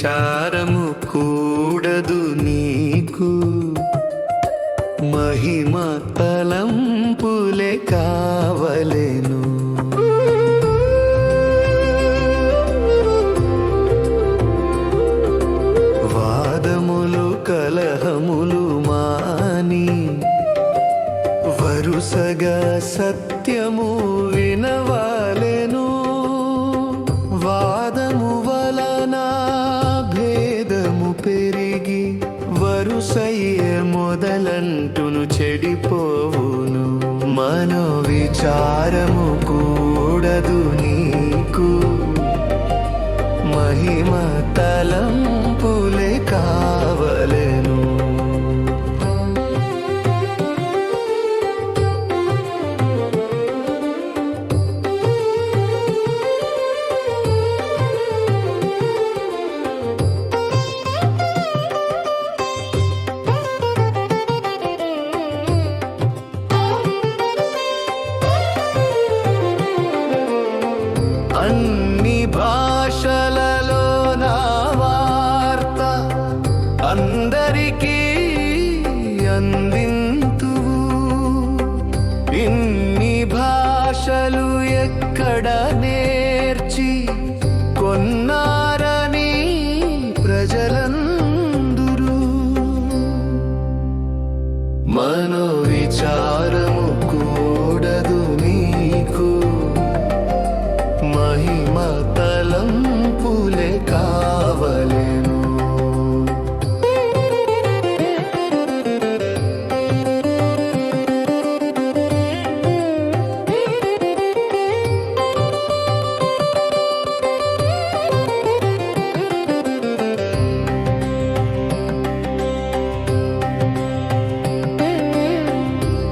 విచారము కూడదు నీకు. మహిమ తలంపులే కావలేను. వాదములు కలహములు మాని వరుసగా సత్యము వినవా మొదలంటును చెడిపోవును. మనో విచారము కూడదు నీకు. మహిమ తలంపులే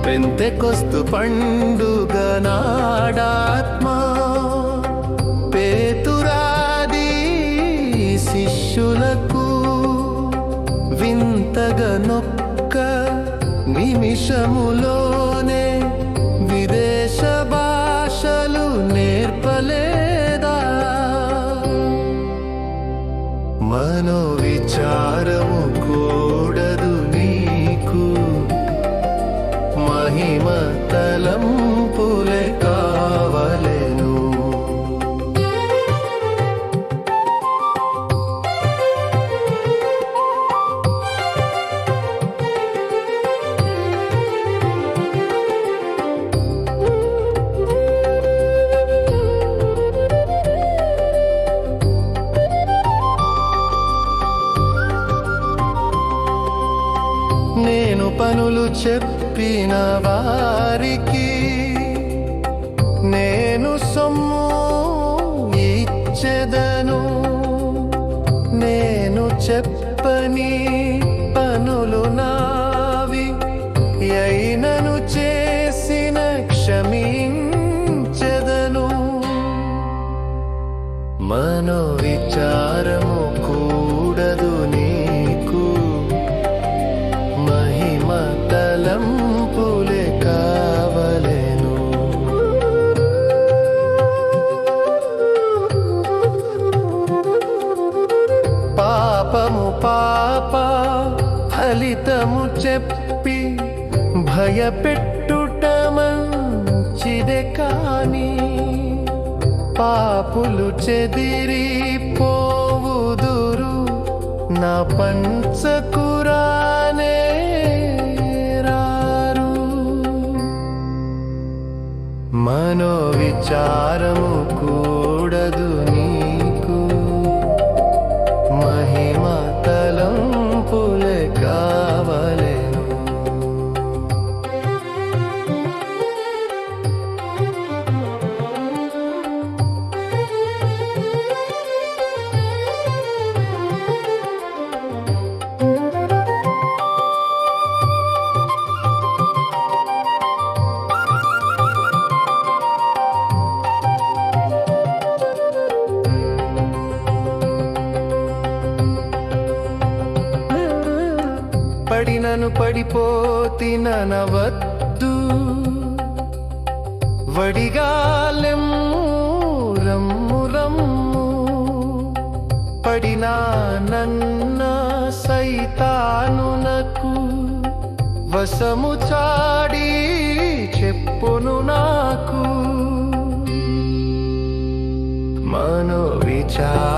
పెంతెకొస్తు పండుగ నాడాత్మా. పేతురాది శిష్యులకు వింతగా నొక్క నిమిషములోనే విదేశ భాషలు నేర్పలేదా? మనో నేను పనులు చెప్పిన వారికి నేను సొమ్ము ఇచ్చెదను. నేను చెప్పని పనులు నావి అయినను చేసిన క్షమించెదను. మనో విచారము చెప్పి భయపెట్టుట మంచిదే కాని పాపులు చెదిరి పోవుదురు నా పంచకురానే రారు. మనో విచారము కూడదు పడినను పడిపోతిననవద్దు వడిగాలెమ్ము రమ్ము రమ్ము. పడినా నన్న సైతానునకు వసము చాడి చెప్పును నాకు. మనో విచార